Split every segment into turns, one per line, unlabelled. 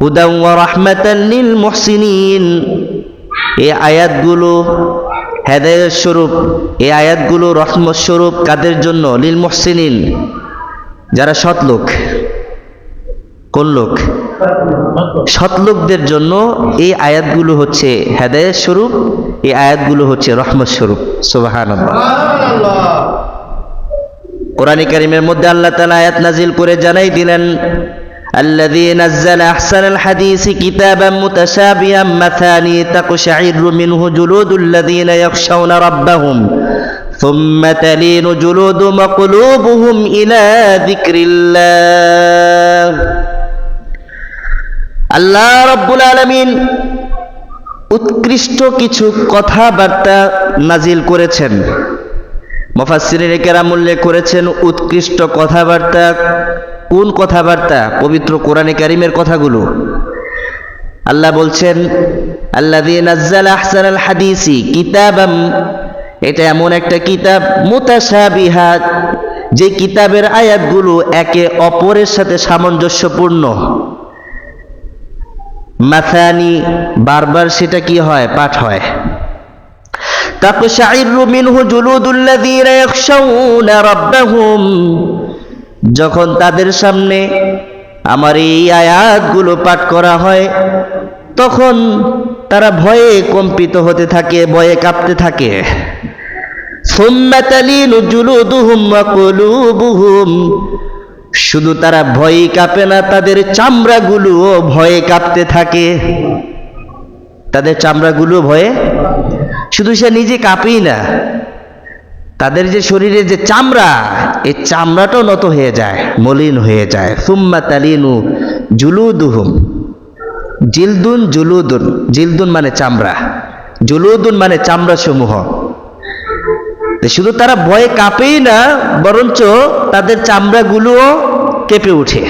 হুদাম ওয়া রাহমাতাল লিল মুহসিনিন। এই আয়াতগুলো হেদায়ত স্বরূপ এই আয়াতগুলো রহমত স্বরূপ কাদের জন্য? লিল মুহসিনিন। যারা সৎ লোক। কোন লোক? সৎ লোকদের জন্য এই আয়াতগুলো হচ্ছে হেদায়ত স্বরূপ এই আয়াতগুলো হচ্ছে রহমত স্বরূপ। সুবাহান কোরআন কারিমের মধ্যে আল্লাহ তালা আয়াত নাজিল করে জানাই দিলেন الذي نزل أحسن الحديث كتابا متشابها مثاني تقشعر منه جلود الذين يخشون ربهم ثم تلين جلودهم وقلوبهم إلى ذكر الله আল্লাহ রব্বুল আলমিন উৎকৃষ্ট কিছু কথাবার্তা নাজিল করেছেন মফাসিরের কেরাম উল্লেখ করেছেন উৎকৃষ্ট কথাবার্তা কোন কথাবার্তা পবিত্র কোরআনে কারিমের কথাগুলো? আল্লাহ বলছেন আল্লাহ হাদিসি কিতাব এটা এমন একটা কিতাব মোতাসাবিহাদ যে কিতাবের আয়াতগুলো একে অপরের সাথে সামঞ্জস্যপূর্ণ। মাথানি বারবার সেটা কি হয়? পাঠ হয়। তাকশাইরু মিনহু জুলুদুল্লাযীনা ইয়াখশাউনা রাব্বাহুম যখন তাদের সামনে আমার এই আয়াতগুলো পাঠ করা হয়, তখন তারা ভয়ে কম্পিত হতে থাকে, ভয়ে কাঁপতে থাকে। শুধু তারা ভয়ে কাঁপে না, তাদের চামড়াগুলোও ভয়ে কাঁপতে থাকে। তাদের চামড়াগুলো ভয়ে, শুধু সে নিজে কাঁপেই না তাদের যে শরীরে যে চামড়া, এই চামড়াটাও নত হয়ে যায়, মলিন হয়ে যায়। সুম্মা তালিনু জুলুদুহুম। জিলদুন জুলুদুন। জিলদুন মানে চামড়া। জুলুদুন মানে চামড়া সমূহ শুধু তারা ভয়ে কাঁপেই না, বরঞ্চ তাদের চামড়াগুলোও কেঁপে উঠে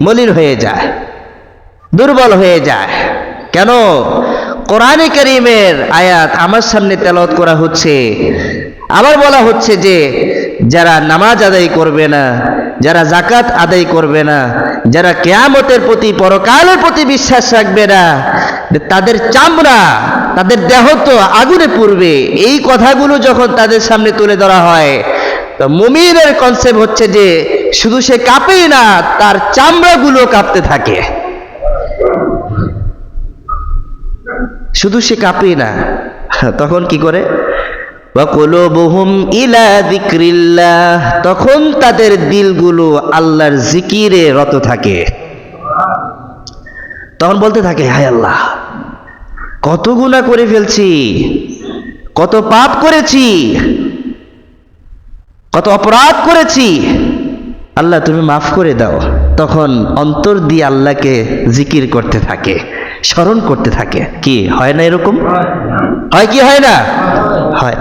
মলিন হয়ে যায়, দুর্বল হয়ে যায়। কেন? কোরআনে করিমের আয়াত আমার সামনে তেলাওয়াত করা হচ্ছে আবার বলা হচ্ছে যে, যারা নামাজ আদায় করবে না, যারা জাকাত আদায় করবে না, যারা কেয়ামতের প্রতি পরকালের প্রতি বিশ্বাস রাখবে না, তাদের চামড়া, তাদের দেহ তো আগুনে পুড়বে। এই কথাগুলো যখন তাদের সামনে তুলে ধরা হয়, তো মুমিনের কনসেপ্ট হচ্ছে যে, শুধু সে কাঁপেই না, তার চামড়াগুলো কাঁপতে থাকে। শুধু সে কাঁপেই না, তখন কি করে? ওয়াকুলুবুহুম ইলা যিকরিল্লাহ, তখন তাদের দিলগুলো আল্লাহর জিকিরে রত থাকে। তখন বলতে থাকে, হায় আল্লাহ, কত গুনাহ করে ফেলছি, কত পাপ করেছি, কত অপরাধ করেছি। আল্লাহ, তুমি মাফ করে দাও। তখন অন্তর দিয়ে আল্লাহকে জিকির করতে থাকে। স্মরণ করতে থাকে। কি, হয় না এরকম? হয় কি, হয় না? হয়।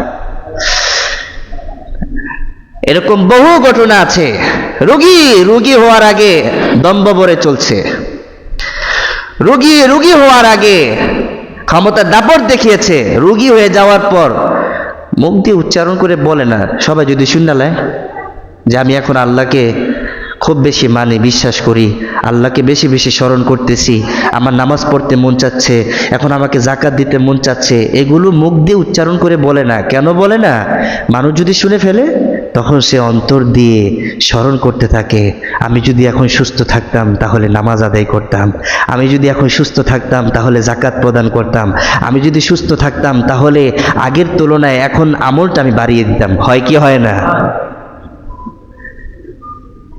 এরকম বহু ঘটনা আছে। রুগী রুগী হওয়ার আগে দম্ববরে চলছে। রুগী রুগী হওয়ার আগে ক্ষমতা দাপট দেখিয়েছে। রুগী হয়ে যাওয়ার পর মুখ দিয়ে উচ্চারণ করে বলে না। সবাই যদি শুনালে যে আমি এখন আল্লাহকে খুব বেশি মানি বিশ্বাস করি। আল্লাহকে বেশি বেশি স্মরণ করতেছি। আমার নামাজ পড়তে মন চাচ্ছে, এখন আমাকে জাকাত দিতে মন চাচ্ছে। এগুলো মুখ দিয়ে উচ্চারণ করে বলে না। কেন বলে না? মানুষ যদি শুনে ফেলে, তখন সে অন্তর দিয়ে স্মরণ করতে থাকে। আমি যদি এখন সুস্থ থাকতাম, তাহলে নামাজ আদায় করতাম। আমি যদি এখন সুস্থ থাকতাম, তাহলে জাকাত প্রদান করতাম। আমি যদি সুস্থ থাকতাম, তাহলে আগের তুলনায় এখন আমলটা আমি বাড়িয়ে দিতাম। হয় কি হয় না?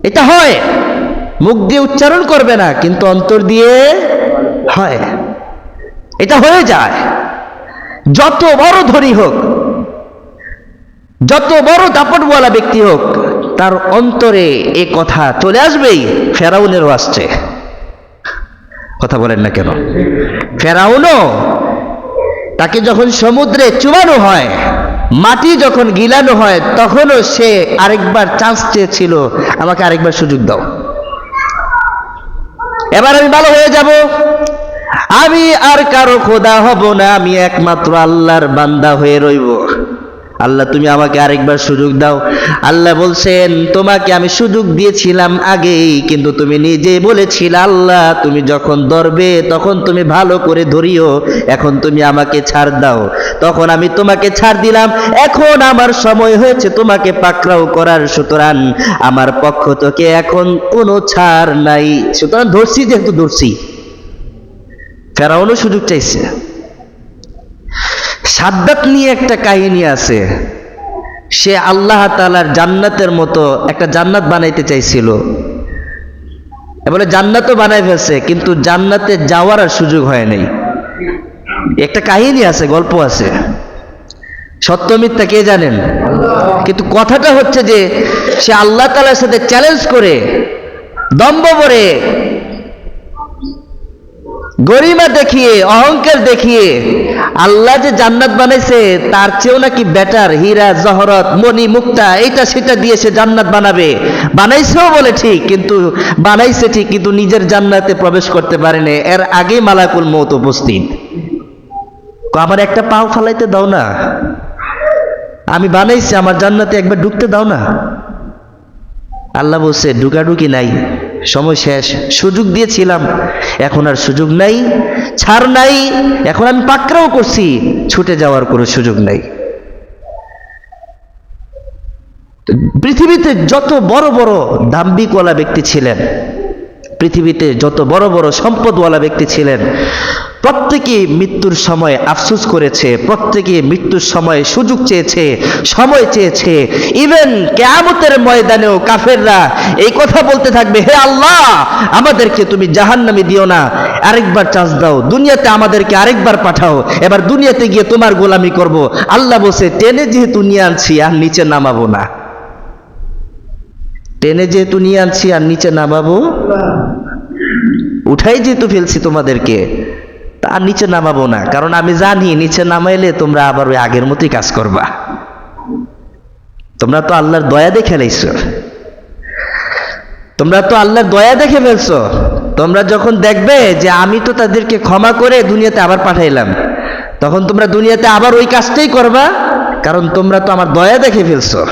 এটা হয়। মুখ দিয়ে উচ্চারণ করবে না, কিন্তু অন্তর দিয়ে হয়। এটা হয়ে যায়। যত বড় ধনী হোক, যত বড় দাপটওয়ালা ব্যক্তি হোক, তার অন্তরে এ কথা চলে আসবেই, ফেরাউনেরও আসছে। কথা বলেন না কেন? ফেরাউনও তাকে যখন সমুদ্রে চুবানো হয় মাটি যখন গিলানো হয়, তখনও সে আরেকবার চান্স চেয়েছিল, আমাকে আরেকবার সুযোগ দাও। এবার আমি ভালো হয়ে যাব। আমি আর কারও খোদা হব না, আমি একমাত্র আল্লাহর বান্দা হয়ে রইব। আল্লাহ, তুমি আমাকে আরেকবার সুযোগ দাও। আল্লাহ বলছেন, তোমাকে আমি সুযোগ দিয়েছিলাম আগেই, কিন্তু তুমি নিজে বলেছিলে, আল্লাহ, তুমি যখন ধরবে, তখন তুমি ভালো করে ধরিও, এখন তুমি আমাকে ছাড় দাও। তখন আমি তোমাকে ছাড় দিলাম, এখন আমার সময় হয়েছে তোমাকে পাকড়াও করার, সুতরাং আমার পক্ষ থেকে এখন কোনো ছাড় নাই। সুতরাং ধরছি যেহেতু ধরছি। ফেরাউনও সুযোগ চাইছে। সাদ্দাত নিয়ে একটা কাহিনী আছে। সে আল্লাহ তালার জান্নাতের মতো একটা জান্নাত বানাইতে চাইছিল। বলে জান্নাতও বানাই ফেলছে, কিন্তু জান্নাতে যাওয়ার আর সুযোগ হয় নাই। একটা কাহিনী আছে, গল্প আছে। সত্য মিথ্যা কে জানেন? কিন্তু কথাটা হচ্ছে যে, সে আল্লাহ তালার সাথে চ্যালেঞ্জ করে, দম্ভ করে গরিমা দেখিয়ে, অহংকার দেখিয়ে, আল্লাহ যে জান্নাত বানাইছে, তার চেয়েও নাকি বেটার হীরা, জহরত, মণি, মুক্তা, এইটা সেটা দিয়ে সে জান্নাত বানাবে। বানাইছেও বলে ঠিক, কিন্তু বানাইছে ঠিক, কিন্তু নিজের জান্নাতে প্রবেশ করতে পারেনি এর আগে মালাকুল মৌত উপস্থিত। আমার একটা পাও ফালাইতে দাও না। আমি বানাইছি, আমার জান্নাতে একবার ঢুকতে দাও না। আল্লাহ বলছে, ঢুকাঢুকি নাই, সময় শেষ। সুযোগ দিয়েছিলাম এখন আর সুযোগ নাই, ছাড় নাই, এখন আমি পাকড়াও করছি, ছুটে যাওয়ার কোনো সুযোগ নাই। পৃথিবীতে যত বড় বড় দাম্বিকওয়ালা ব্যক্তি ছিলেন, পৃথিবীতে যত বড় বড় সম্পদওয়ালা ব্যক্তি ছিলেন প্রত্যেকে মৃত্যুর সময় আফসুস করেছে প্রত্যেকে মৃত্যুর সময় সুযোগ চেয়েছে সময় চেয়েছে। ইভেন কেয়ামতের ময়দানেও কাফেররা এই কথা বলতে থাকবে হে আল্লাহ আমাদেরকে তুমি জাহান্নামে দিও না আরেকবার চান্স দাও দুনিয়াতে আমাদেরকে আরেকবার পাঠাও এবার দুনিয়াতে গিয়ে তোমার গোলামি করব। আল্লাহ বসে টেনে যেহেতু নিয়ে আনছি আর নিচে নামাবো না। টেনে যেহেতু নিয়ে আনছি আর নিচে নামাবো? উঠাই যেহেতু ফেলছি তোমাদেরকে তার নিচে নামাবো না, কারণ আমি জানি নিচে নামাইলে তোমরা আবার ওই আগের মতোই কাজ করবা। তোমরা তো আল্লাহর দয়া দেখে লাইছো। তোমরা তো আল্লাহর দয়া দেখে ফেলছো। তোমরা যখন দেখবে যে আমি তো তাদেরকে ক্ষমা করে দুনিয়াতে আবার পাঠাইলাম, তখন তোমরা দুনিয়াতে আবার ওই কাজটাই করবা, কারণ তোমরা তো আমার দয়া দেখে ফেলছো।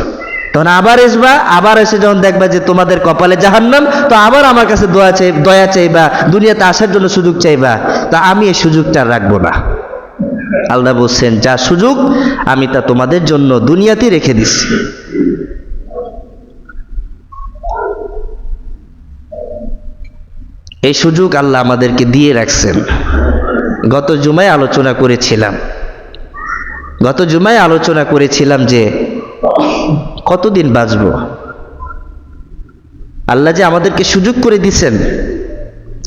তখন আবার আসবা, আবার এসে যখন দেখবা যে তোমাদের কপালে জাহান্নাম, তো আবার আমার কাছে দয়া চাই, দয়া চাইবা, দুনিয়াতে আসার জন্য সুযোগ চাইবা। তা আমি এই সুযোগটা রাখব না। আল্লাহ বলছেন, যা সুযোগ, আমি তা তোমাদের জন্য দুনিয়াতেই রেখে দিচ্ছি এই সুযোগ আল্লাহ আমাদেরকে দিয়ে রাখছেন। গত জুমায় আলোচনা করেছিলাম। গত জুমায় আলোচনা করেছিলাম যে কতদিন বাঁচব? আল্লাহ যে আমাদেরকে সুযোগ করে দিছেন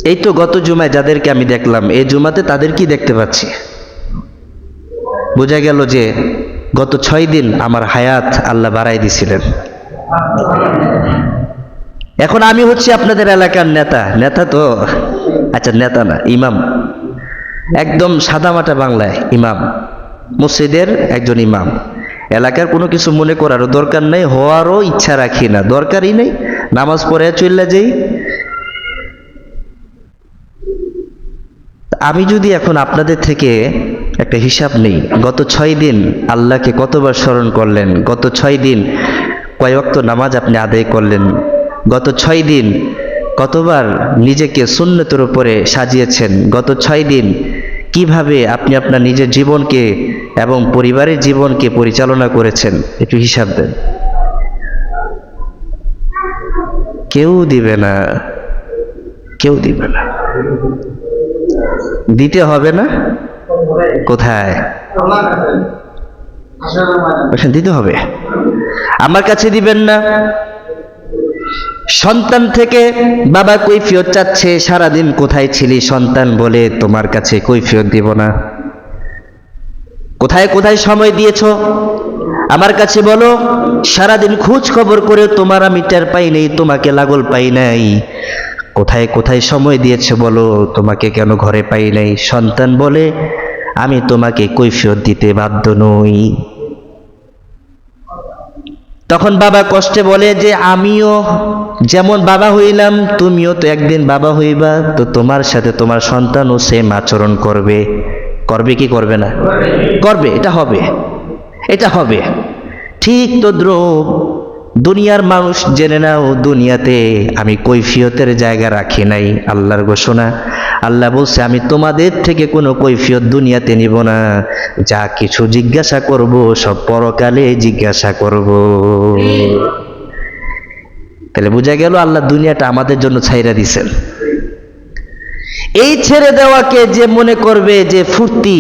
এই তো গত জুমায় যাদেরকে আমি দেখলাম, এই জুমাতে তাদেরকেই দেখতে পাচ্ছি। বোঝা গেল যে গত ছয় দিন আমার হায়াত আল্লাহ বাড়াই দিছিলেন এখন আমি হচ্ছি আপনাদের এলাকার নেতা। নেতা তো আচ্ছা নেতা না, ইমাম। একদম সাদামাটা বাংলায়, ইমাম। মসজিদের একজন ইমাম। এলাকার কোনো কিছু মনে করারও দরকার নেই, হওয়ারও ইচ্ছা রাখি না, দরকারই নেই। নামাজ পড়ে চললে যাই। আমি যদি এখন আপনাদের থেকে একটা হিসাব নেই, গত ছয় দিন আল্লাহকে কতবার স্মরণ করলেন, গত ছয় দিন কয় ওয়াক্ত নামাজ আপনি আদায় করলেন, গত ছয় দিন কতবার নিজেকে সুন্নতের উপরে সাজিয়েছেন, গত ছয় দিন কীভাবে আপনি আপনার নিজের জীবনকে এবং পরিবারের জীবনকে পরিচালনা করেছেন। একটু হিসাব দেন। কেউ দিবে না। কেউ দিবে না। দিতে হবে না? কোথায়? দিতে হবে। আমার কাছে দিবেন না। সন্তান থেকে বাবা কৈফিয়ত চাচ্ছে, সারাদিন কোথায় ছিলি সন্তান বলে তোমার কাছে কৈফিয়ত দিব না। কোথায় কোথায় সময় দিয়েছ? আমার কাছে বলো, সারাদিন খোঁজ খবর করে তোমার আমি টের পাই নেই, তোমাকে লাগল পাই নাই। কোথায় কোথায় সময় দিয়েছে বলো, তোমাকে কেন ঘরে পাই নাই? সন্তান বলে, আমি তোমাকে কৈফিয়ত দিতে বাধ্য নই। তখন বাবা কষ্টে বলে যে, আমিও যেমন বাবা হইলাম, তুমিও তো একদিন বাবা হইবা, তো তোমার সাথে তোমার সন্তানও সেম আচরণ করবে। করবে কি করবে না? করবে, এটা হবে। এটা হবে। ঠিক তদ্রুপ দুনিয়ার মানুষ জেনে নাও, দুনিয়াতে আমি কৈফিয়তের জায়গা রাখি নাই, আল্লাহর ঘোষণা। আল্লাহ বলছে, আমি তোমাদের থেকে কোনো কৈফিয়ত দুনিয়াতে নিব না। যা কিছু জিজ্ঞাসা করব, সব পরকালে জিজ্ঞাসা করব। তাহলে বোঝা গেল আল্লাহ দুনিয়াটা আমাদের জন্য ছাইরা দিছেন। এই ছেড়ে দেওয়াকে যে মনে করবে যে ফুর্তি,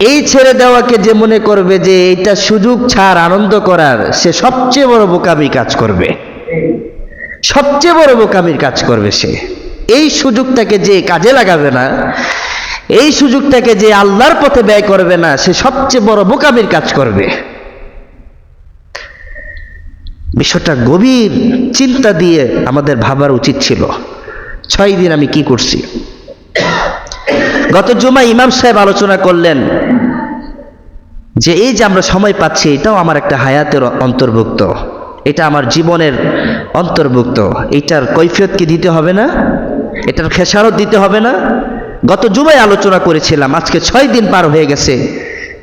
এই ছেড়ে দেওয়াকে যে মনে করবে যে এটা সুযোগ ছাড়, আনন্দ করার, সে সবচেয়ে বড় বোকামি কাজ করবে। সবচেয়ে বড় বোকামির কাজ করবে সে। এই সুযোগটাকে যে কাজে লাগাবে না, এই সুযোগটাকে যে আল্লাহর পথে ব্যয় করবে না, সে সবচেয়ে বড় বোকামির কাজ করবে। বিষয়টা গভীর চিন্তা দিয়ে আমাদের ভাবার উচিত ছিল। ছয় দিন আমি কি করছি? গত জুমা ইমাম সাহেব আলোচনা করলেন যে এই যে আমরা সময় পাচ্ছি, এটাও আমার একটা হায়াতের অন্তর্ভুক্ত। এটা আমার জীবনের অন্তর্ভুক্ত। এটার কৈফিয়ত কি দিতে হবে না? এটার খেসারত দিতে হবে না? গত জুমায় আলোচনা করেছিলাম, আজকে ছয় দিন পার হয়ে গেছে।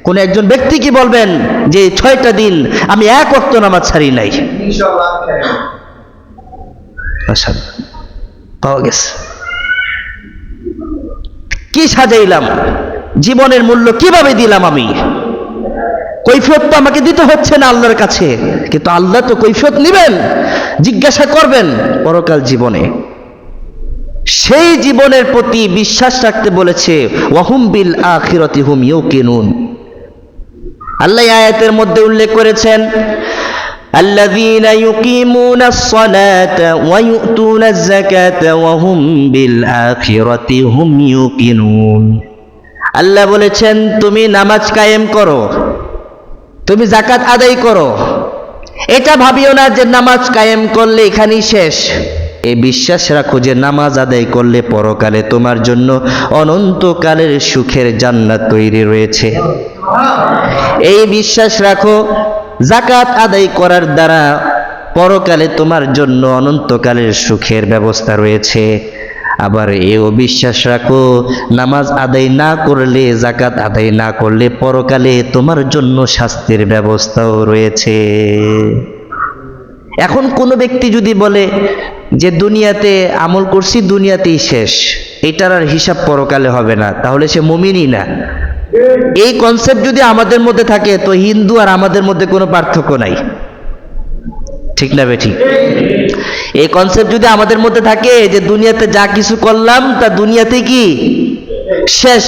কোন একজন ব্যক্তি কি বলবেন যে ছয়টা দিন আমি এক অর্থ নামাজ ছাড়ি নাই? পাওয়া গেছে। কি সাজাইলাম? জীবনের মূল্য কীভাবে দিলাম আমি? কৈফিয়ত তো আমাকে দিতে হচ্ছে না আল্লাহর কাছে। কিন্তু আল্লাহ তো কৈফিয়ত নেবেন, জিজ্ঞাসা করবেন পরকাল জীবনে। সেই জীবনের প্রতি বিশ্বাস রাখতে বলেছে, ওয়াহুম বিল আখিরতি হুম ইউকিনুন। আল্লাহ আয়াতের মধ্যে উল্লেখ করেছেন الذين يقيمون الصلاة ويؤتون الزكاة وهم بالآخرة هم يوقنون আল্লাহ বলেছেন তুমি নামাজ কায়েম করো তুমি জাকাত আদায় করো এটা ভাবিও না যে নামাজ কায়েম করলে এখানেই শেষ এই বিশ্বাস রাখো যে নামাজ আদায় করলে পরকালে তোমার জন্য অনন্তকালের সুখের জান্নাত তৈরি রয়েছে এই বিশ্বাস রাখো জাকাত আদায় করার দ্বারা পরকালে তোমার জন্য অনন্তকালের সুখের ব্যবস্থা রয়েছে। আবার এও বিশ্বাস রাখো, নামাজ আদায় না করলে জাকাত আদায় না করলে পরকালে তোমার জন্য শাস্তির ব্যবস্থাও রয়েছে। এখন কোনো ব্যক্তি যদি বলে যে দুনিয়াতে আমল করছি, দুনিয়াতেই শেষ, এটার আর হিসাব পরকালে হবে না, তাহলে সে মমিনই না। এই কনসেপ্ট যদি আমাদের মধ্যে থাকে, তো হিন্দু আর আমাদের মধ্যে কোনো পার্থক্য নাই। ঠিক না বে ঠিক? এই কনসেপ্ট যদি আমাদের মধ্যে থাকে যে দুনিয়াতে যা কিছু করলাম, তা দুনিয়াতে কি? শেষ।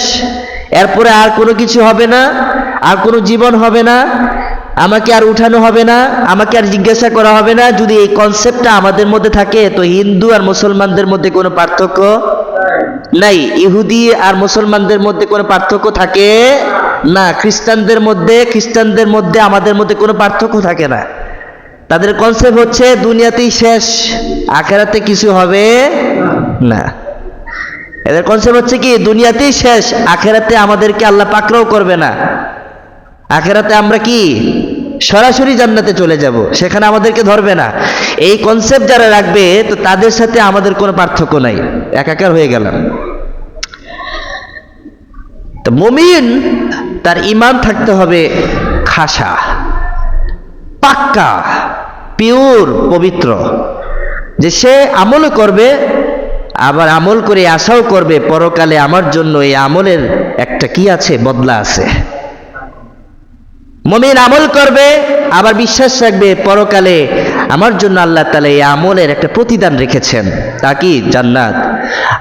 এরপরে আর কোনো কিছু হবে না, আর কোনো জীবন হবে না, আমাকে আর উঠানো হবে না, আমাকে আর জিজ্ঞাসা করা হবে না। যদি এই কনসেপ্টটা আমাদের মধ্যে থাকে, তো হিন্দু আর মুসলমানদের মধ্যে কোনো পার্থক্য নাই, ইহুদি আর মুসলমানদের মধ্যে কোনো পার্থক্য থাকে? না, খ্রিস্টানদের মধ্যে খ্রিস্টানদের মধ্যে আমাদের মধ্যে কোনো পার্থক্য থাকে না। তাদের কনসেপ্ট হচ্ছে দুনিয়াতেই শেষ, আখেরাতে কিছু হবে না। এদের কনসেপ্ট হচ্ছে কি, দুনিয়াতেই শেষ, আখেরাতে আমাদেরকে আল্লাহ পাকড়াও করবে না। আখেরাতে আমরা কি? সরাসরি জান্নাতে চলে যাব। সেখানে আমাদেরকে ধরবে না। এই কনসেপ্ট যারা রাখবে, তো তাদের সাথে আমাদের কোনো পার্থক্য নাই। একাকার হয়ে গেলাম। তো মমিন, তার ইমান থাকতে হবে খাসা, পাক্কা পিওর পবিত্র। যে সে আমলও করবে, আবার আমল করে আশাও করবে, পরকালে আমার জন্য এই আমলের একটা কি আছে, বদলা আছে। মমিন আমল করবে, আবার বিশ্বাস রাখবে, পরকালে আমার জন্য আল্লাহ তালা এই আমলের একটা প্রতিদান রেখেছেন। তা কি? জান্নাত।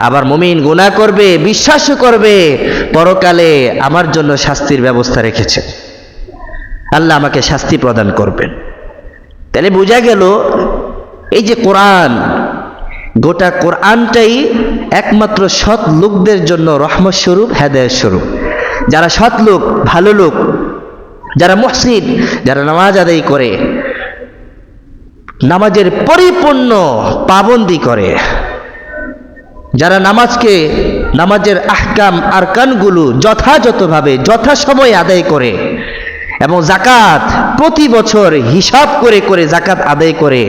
আবার মমিন গুণা করবে, বিশ্বাসও করবে, পরকালে আমার জন্য শাস্তির ব্যবস্থা রেখেছেন। আল্লাহ আমাকে শাস্তি প্রদান করবেন। তাহলে বোঝা গেল, এই যে কোরআন, গোটা কোরআনটাই একমাত্র সৎ লোকদের জন্য রহমত স্বরূপ, হেদায়ত স্বরূপ। যারা সৎ লোক, ভালো লোক যারা মসজিদ, যারা নামাজ আদায় করে, নামাজের পরিপূর্ণ পাবন্দি করে, যারা নামাজকে, নামাজের আহকাম আর কানগুলো যথাযথভাবে, যথাসময়ে আদায় করে এবং জাকাত প্রতি বছর হিসাব করে করে জাকাত আদায় করে,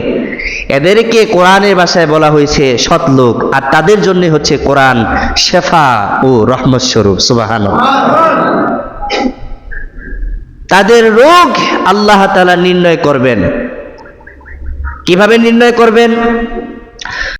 এদেরকে কোরআনের ভাষায় বলা হয়েছে সৎ লোক, আর তাদের জন্য হচ্ছে কোরআন শেফা ও রহমত স্বরূপ সুবাহান তাদের রোগ আল্লাহ তালা নির্ণয় করবেন। কীভাবে নির্ণয় করবেন?